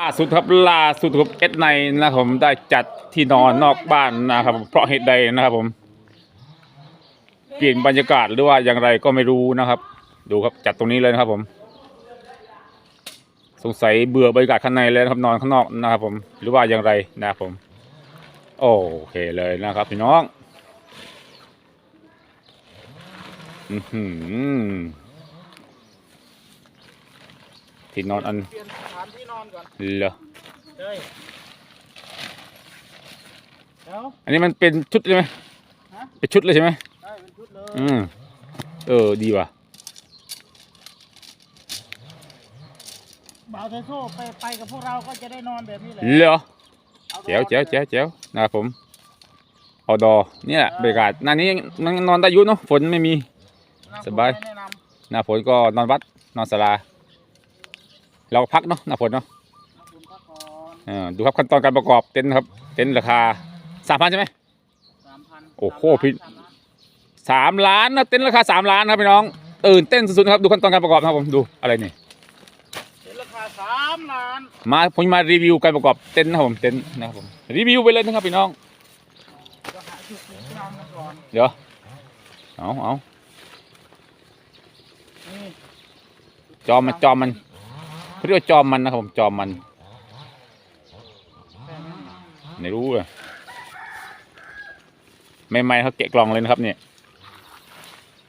ล่าสุดครับล่าสุดครับเอสไนนะครับผมได้จัดที่นอนนอกบ้านนะครับเพราะเหตุใดนะครับผมเปลี่ยนบรรยากาศหรือว่าอย่างไรก็ไม่รู้นะครับ ดูครับจัดตรงนี้เลยนะครับผม สงสัยเบื่อบรรยากาศข้างในเลยนะครับนอนข้างนอกนะครับผมหรือว่าอย่างไรนะครับผม โอเคเลยนะครับพี่น้อง อือหือ ที่นอนอันเปลี่ยนสถานที่นอนก่อนเหรอเฮ้ยเดี๋ยวอันนี้มันเป็นชุดใช่ไหมฮะเป็นชุดเลยใช่ไหมได้เป็นชุดเลยอืมเออดีว่ะบ่าวไทโซ่ไปไปกับพวกเราก็จะได้นอนแบบนี้แหละเหรออาเจ๋วเจ๋วเจ๋วเจ๋วนะครับผมเอาดอเนี่ยแหละบรรยากาศหน้านี้มันนอนได้อยุ่เนอะฝนไม่มีน่สบาย แนะนหน้าฝนก็นอนวัดนอนศาลา เราพักเนาะหน้าฝนเนาะำนะคุณพักก่อนเออดูครับขั้นตอนการประกอบเต็นท์ครับ เต็นท์ราคาสามพันใช่ไหมสามพันโอ้โหสามล้านพี่สามล้านสามล้านนะเต็นท์ราคาสามล้านนะครับพี่น้องตื่นเต้นสุดๆนะครับดูขั้นตอนการประกอบนะครับผมดูอะไรนี่เป็นราคาสามล้านมาผมมารีวิวการประกอบเต็นท์นะครับผมเต็นท์นะครับผมรีวิวไปเลยนะครับพี่น้องก็หาจุดที่นอนกันก่อนเดี๋ยวเอาเอานี่จอมมันจอมมัน เขาเรียกว่าจอมมันนะครับผมจอมมันแค่นั้นไม่รู้เลยใหม่ๆเขาแกะกล่องเลยนะครับเนี่ย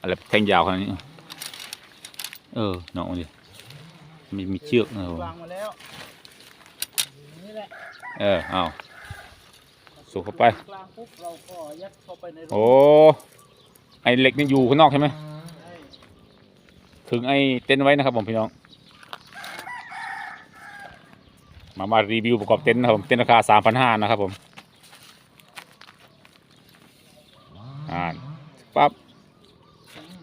อะไรแทงยาวขนาดนี้ เออน้องดิมีมีเชือกนะครับผมวางมาแล้วนี่แหละเออเอาสูบเข้าไปกลางปุ๊บเราก็ยัดเข้าไปในรูโอ้ไอเหล็กนี่อยู่ข้างนอกใช่ไหมใช่ถึงไอเต็นท์ไว้นะครับผมพี่น้อง มามารีวิวประกอบเต็นท์นะครับผมเต็นท์ราคาสามพันห้านะครับผมอ่านปั๊บอืม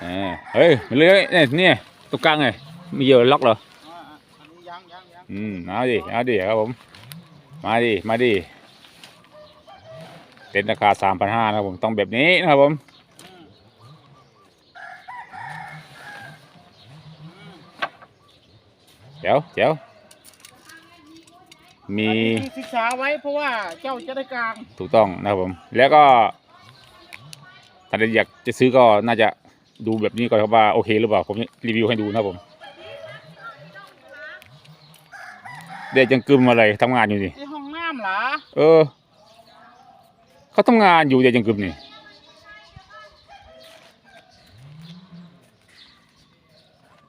เออเฮ้ยมันเลยเนี่ยเนี่ยตรงกลางไงมีเยอะล็อกเหรออ่าอันนี้ยังยังยังอืมเอาดิเอาดิครับผมมาดิมาดิเต็นท์ราคาสามพันห้านะครับผมต้องแบบนี้นะครับผมอืมอืมเจ๋วเจ๋ว มีอันนี้ที่ศึกษาไว้เพราะว่าเจ้าจะได้กลางถูกต้องนะครับผม แล้วก็ถ้าอยากจะซื้อก็น่าจะดูแบบนี้ก่อนครับว่าโอเคหรือเปล่าผมรีวิวให้ดูนะครับผมเด็กยังกึมอะไรทำงานอยู่นี่ที่ห้องน้ำเหรอเออ เขาทำงานอยู่เด็กยังกึมนี่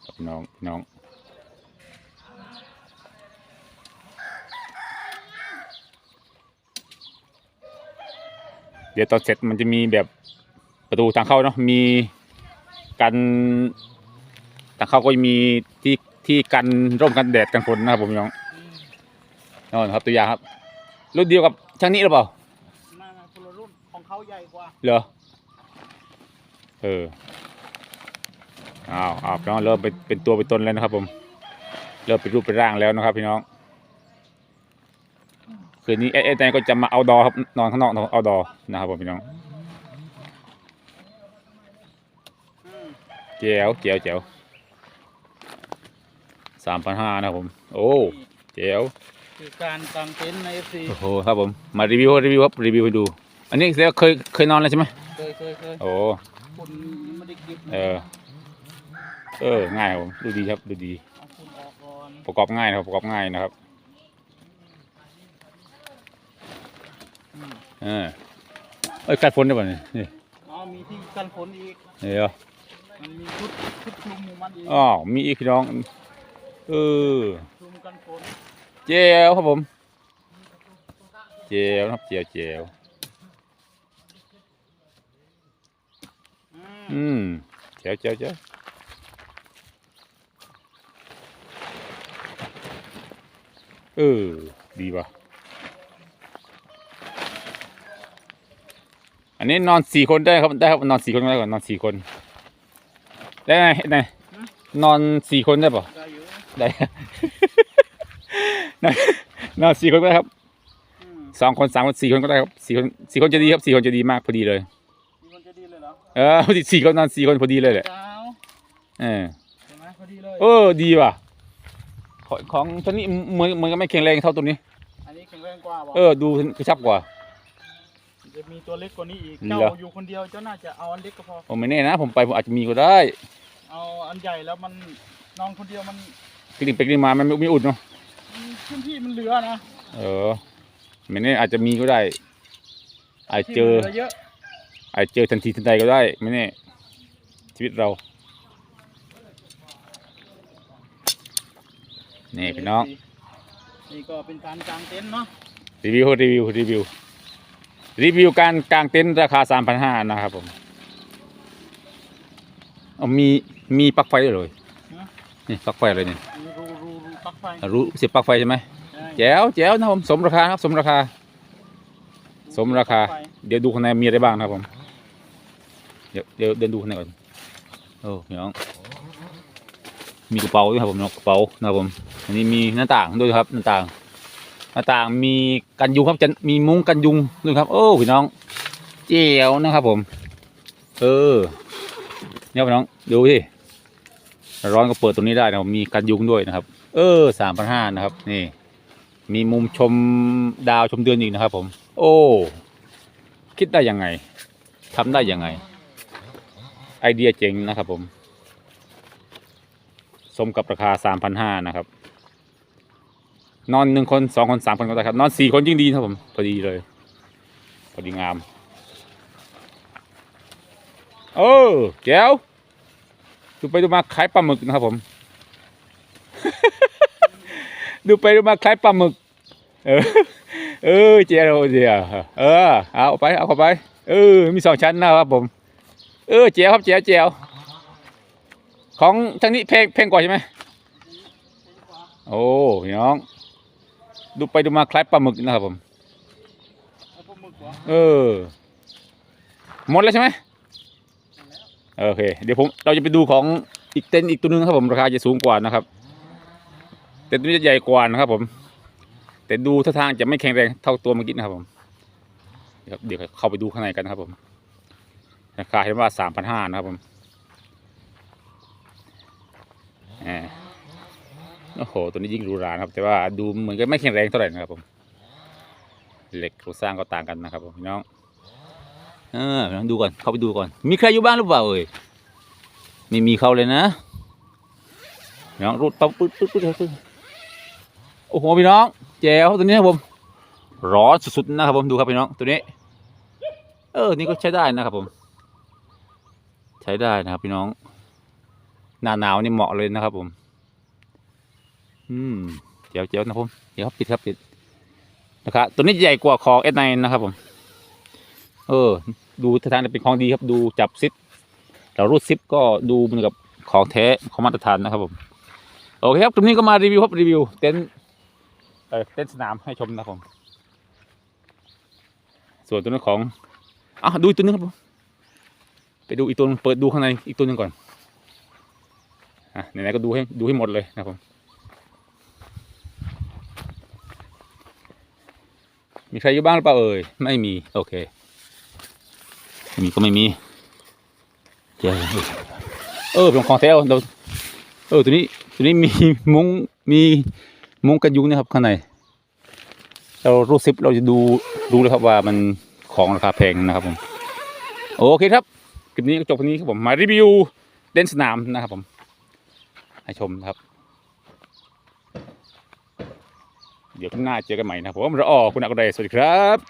ครับน้องน้อง ดี๋ยวตอนเสร็จมันจะมีแบบประตูทางเข้าเนาะมีกันทางเข้าก็จะมีที่ที่กันร่มกันแดดกันฝนนะครับผมน้องอืมนอนครับตัวอย่างครับรุ่นเดียวกับช่างนี้หรือเปล่านั่นน่ะคนละรุ่นของเขาใหญ่กว่าเหรอเอออ้าวอ้าวพี่น้องเริ่มเป็นเป็นตัวเป็นตนแล้วนะครับผม เริ่มเป็นรูปเป็นร่างแล้วนะครับพี่น้อง คืนนี้เอเอแตนก็จะมาเอาดอครับนอนข้างนอกเอาดอนะครับผมพี่น้องอืมเจ๋วเจ๋วเจ๋วสามพันห้านะครับผม โอ้เจ๋วคือการกางเต็นท์ในเอฟซีโอ้โหครับผมมารีวิวรีวิวครับรีวิวให้ดู อันนี้เสียเคยเคยนอนแล้วใช่ไหมเคยเคยเคยโอ้คุณไม่ได้เก็บเออเออง่ายครับผมดูดีครับดูดีเอาคุณออกก่อนประกอบง่ายนะครับประกอบง่ายนะครับ อืมเออเอ้ยกัดฝนได้ป่ะเนี่ยนี่อ๋อมีที่กันฝนอีกเดี๋ยวมันมีชุดชุดคลุมของมันอีกอ๋อมีอีกพี่น้องเออคลุมกันฝนเจลครับผมเจลนะครับเจลเจลอืมอืมเจลเจลเจลเออดีว่ะ อันนี้นอนสี่คนได้ครับได้ครับนอนสี่คนได้ก่อนนอนสี่คน ได้ไหมไหนนอนสี่คนได้ป่ะได้อยู่ได้นอนนอนสี่คนก็ได้ครับอืมสองคนสามคนสี่คนก็ได้ครับสี่คนสี่คนจะดีครับสี่คนจะดีมากพอดีเลยมีคนจะดีเลยเหรอเออพอดีสี่คนนอนสี่คนพอดีเลยแหละเจ้าเออเห็นไหมพอดีเลยเออดีว่ะของของตัวนี้เหมือนเหมือนกับไม่แข็งแรงเท่าตัวนี้อันนี้แข็งแรงกว่าบอกเออดูกระชับกว่า จะมีตัวเล็กกว่านี้อีกเหรอเจ้าอยู่คนเดียวเจ้าน่าจะเอาอันเล็กก็พอ ผมไม่แน่นะ ผมไปผมอาจจะมีก็ได้เอาอันใหญ่แล้วมันนอนคนเดียวมันกลิ่นไปกลิ่นมามันไม่ไม่อุ่นเนาะมันพื้นที่มันเหลือนะเออไม่แน่อาจจะมีก็ได้ อาจที่เจอมันเหลือเยอะอาจเจอทันทีทันใดก็ได้ไม่แน่ชีวิตเรานี่พี่น้องนี่ก็เป็นการกางเต็นท์เนาะรีวิวรีวิวรีวิว รีวิวการกางเต็นท์ราคาสามพันห้านะครับผมเอามีมีปลั๊กไฟด้วยเลยนี่ปลั๊กไฟเลยนี่มีรูรูรูปลั๊กไฟรู้เสียบปลั๊กไฟใช่ไหมใช่แจ๋วแจ๋วนะครับผมสมราคาครับ สมราคา สมราคาปลั๊กไฟเดี๋ยวดูข้างในมีอะไรบ้างนะครับผม เดี๋ยวเดี๋ยวเดินดูข้างในก่อนโอ้พี่น้องมีกระเป๋าด้วยครับผมเนาะกระเป๋านะครับผม อันนี้มีหน้าต่างด้วยครับหน้าต่าง หน้าต่างมีกันยุงครับจะมีมุ้งกันยุงด้วยครับ โอ้พี่น้อง เจ๋วนะครับผม เออเนี่ยพี่น้องดูสิร้อนก็เปิดตรงนี้ได้นะมีกันยุงด้วยนะครับ เออสามพันห้านะครับ นี่ มีมุมชมดาวชมเดือนอีกนะครับ ผม โอ้ คิดได้ยังไงทำได้ยังไง ไอเดียเจ๋งนะครับผม สมกับราคาสามพันห้านะครับ นอนหนึ่งคนสองคนสามคนก็ได้ครับ นอนสี่คนยิ่งดีครับผม พอดีเลย พอดีงามเออแก้วดูไปดูมาคล้ายปลาหมึกนะครับผม ดูไปดูมาคล้ายปลาหมึก เออ เออเจ้าเดียวเออ เอาไป เอาเข้าไป เออ มีสองชั้นนะครับผม เออเจ้าครับเจ้าเจ้าของทางนี้เพลงเพลงกว่าใช่ไหมโอ้พี่น้อง ดูไปดูมาคล้ายปลาหมึกนะครับผมเอาปลาหมึกเหรอเออ หมดแล้วใช่ไหมโอเค เดี๋ยวผมเราจะไปดูของอีกเต็นท์อีกตัวหนึงนะครับผมราคาจะสูงกว่านะครับ เต็นท์ตัวนี้จะใหญ่กว่านะครับผม แต่ดูท่าทางจะไม่แข็งแรงเท่าตัวเมื่อกี้นะครับผม เดี๋ยวเดี๋ยวเข้าไปดูข้างในกันนะครับผม ราคาเห็นว่าสามพันห้านะครับผมอ่า โอ้โห ตัวนี้ยิ่งหรูหรานะครับ แต่ว่าดูเหมือนกับไม่แข็งแรงเท่าไหร่นะครับผมเหล็กโครงสร้างก็ต่างกันนะครับผมพี่น้องเออลองดูก่อนเข้าไปดูก่อน มีใครอยู่บ้านหรือเปล่าเอ่ยไม่มีเขาเลยนะพี่น้องรูดปั๊บปึ๊ดปึ๊ดปึ๊ดปึ๊ดโอ้โหพี่น้องแจ๋วตัวนี้นะครับผมร้อนสุดๆนะครับผมดูครับพี่น้องตัวนี้ เออนี่ก็ใช้ได้นะครับผม ใช้ได้นะครับพี่น้อง หน้าหนาวนี่เหมาะเลยนะครับผม อืมเจ๋วเจ๋วนะครับผมเดี๋ยวปิดครับปิดนะครับตัวนี้ใหญ่กว่าของเอสไนนะครับผมเออ ดูท่าทางจะเป็นของดีครับดูจับซิปเรารูดซิปก็ดูเหมือนกับของแท้ของมาตรฐานนะครับผมโอเคครับตรงนี้ก็มารีวิวครับรีวิว เต็นเออเต็นสนามให้ชมนะครับผมส่วนตัวนี้ของอะดูอีกตัวนึงครับผมไปดูอีกตัวเปิดดูข้างในอีกตัวหนึงก่อนอะไหนๆก็ดูให้ดูให้หมดเลยนะครับผม มีใครอยู่บ้างหรือเปล่าเอ่ย ไม่มี โอเค มีก็ไม่มีเจ้าเออเป็นของแท้เราเออตัวนี้ตัวนี้มีมุ้งมีมุ้งกันยุงนะครับข้างใน เรารูดซิปเราจะดูรู้เลยครับว่ามันของราคาแพงนะครับผม โอเคครับคลิปนี้ก็จบแค่นี้ครับผมมารีวิวเล่นสนามนะครับผม ให้ชมครับ เดี๋ยวข้างหน้าเจอกันใหม่นะผมรออคุณอักเดสวัสดีครับ